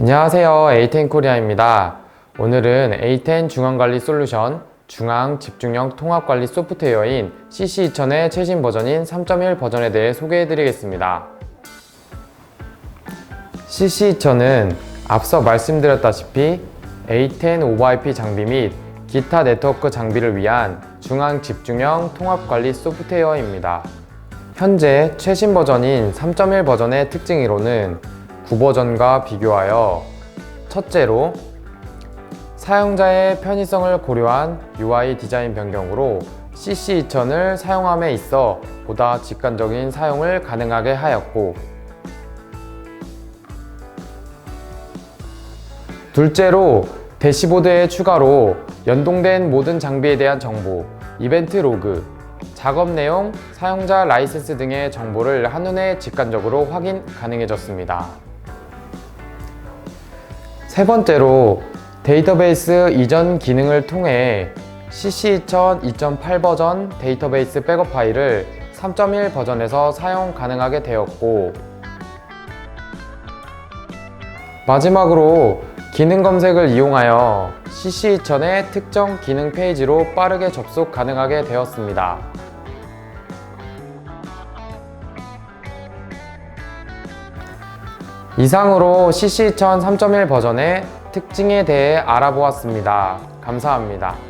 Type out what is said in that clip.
안녕하세요. 에이텐 코리아입니다. 오늘은 에이텐 중앙관리 솔루션 중앙 집중형 통합관리 소프트웨어인 CC2000의 최신 버전인 3.1 버전에 대해 소개해 드리겠습니다. CC2000은 앞서 말씀드렸다시피 A10 오버IP 장비 및 기타 네트워크 장비를 위한 중앙 집중형 통합관리 소프트웨어입니다. 현재 최신 버전인 3.1 버전의 특징으로는 9버전과 비교하여 첫째로 사용자의 편의성을 고려한 UI 디자인 변경으로 CC2000을 사용함에 있어 보다 직관적인 사용을 가능하게 하였고 둘째로 대시보드의 추가로 연동된 모든 장비에 대한 정보, 이벤트 로그, 작업 내용, 사용자 라이센스 등의 정보를 한눈에 직관적으로 확인 가능해졌습니다. 세 번째로 데이터베이스 이전 기능을 통해 CC2000 2.8 버전 데이터베이스 백업 파일을 3.1 버전에서 사용 가능하게 되었고 마지막으로 기능 검색을 이용하여 CC2000의 특정 기능 페이지로 빠르게 접속 가능하게 되었습니다. 이상으로 CC2000 3.1 버전의 특징에 대해 알아보았습니다. 감사합니다.